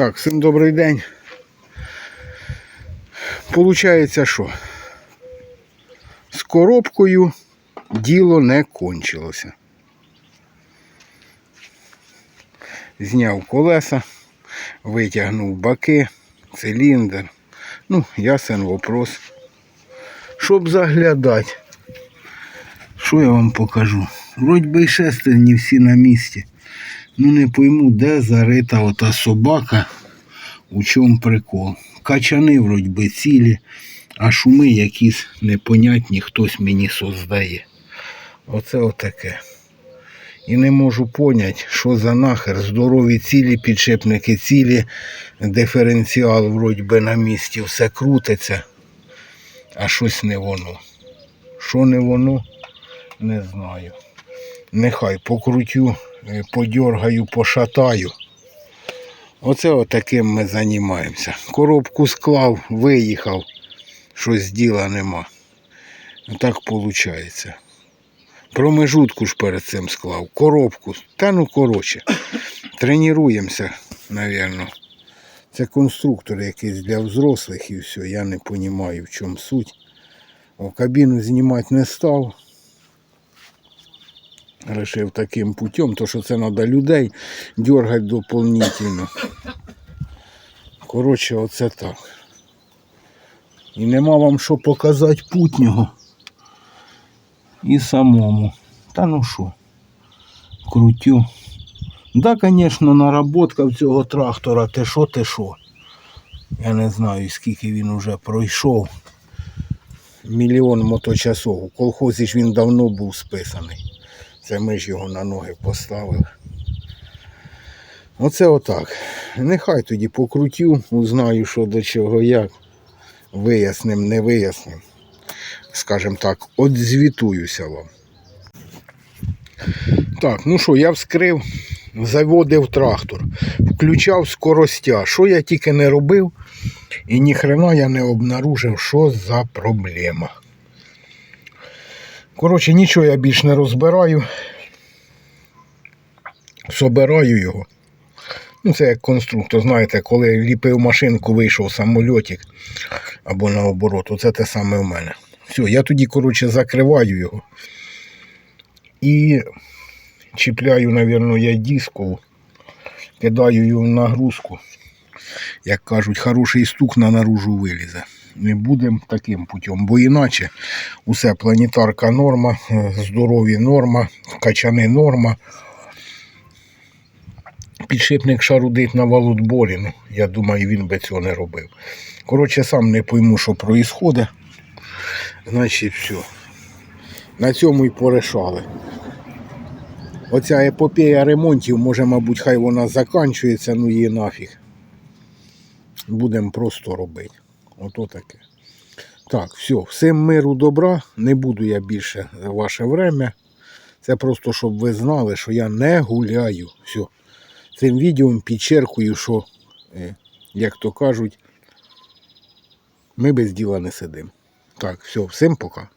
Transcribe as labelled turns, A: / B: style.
A: Так, всім добрий день. Получається, що з коробкою діло не кончилося. Зняв колеса, витягнув баки, циліндр. Ну, ясен вопрос. Щоб заглядати. Що я вам покажу? Вроді би і шестерні всі на місці. Ну не пойму, де зарита ота собака, у чому прикол. Качани вроді би цілі, а шуми якісь непонятні, хтось мені создає. Оце отаке. І не можу поняти, що за нахер. Здорові цілі, підшипники цілі, диференціал вроді би на місці, все крутиться, а щось не воно. Що не воно, не знаю. Нехай покрутю, е, подьоргаю, пошатаю. Оце отаким ми займаємося. Коробку склав, виїхав, щось діла нема. Так виходить. Промежутку ж перед цим склав, коробку. Та ну коротше. Тренуємося, напевно. Це конструктор якийсь для взрослих і все. Я не розумію, в чому суть. О, кабіну знімати не став. Решив таким путем, то що це треба людей дергати доповнительно. Коротше, оце так. І нема вам що показати путнього. І самому. Та ну що, крутю. Да, звісно, наработка в цього трактора, те що, те що. Я не знаю, скільки він вже пройшов. Мільйон моточасов. У колхозі ж він давно був списаний. Це ми ж його на ноги поставили. Оце отак. Нехай тоді покрутю, узнаю, що до чого, як. Виясним, не виясним. Скажем так, одзвітуюся вам. Так, ну що, я вскрив, заводив трактор, включав скоростя. Що я тільки не робив, і ніхрена я не обнаружив, що за проблема. Коротше, нічого я більш не розбираю. Собираю його. Ну, це як конструктор, знаєте, коли ліпив машинку, вийшов самольотик або наоборот, оце те саме в мене. Все, я тоді, коротше, закриваю його і чіпляю, напевно, я дискову, кидаю його в нагрузку. Як кажуть, хороший стук на наружу вилізе. Не будемо таким путем, бо іначе усе планетарка норма, е, здорові норма, качани норма. Підшипник шарудить на валутболі, ну, я думаю, він би цього не робив. Коротше, сам не пойму, що відбувається. Значить, все. На цьому і порішали. Оця епопея ремонтів, може, мабуть, хай вона закінчується, ну її нафіг. Будемо просто робити. Ото таке. Так, все, всім миру добра. Не буду я більше за ваше время. Це просто, щоб ви знали, що я не гуляю. Все. Цим відео підчеркую, що, е, як то кажуть, ми без діла не сидимо. Так, все, всім пока.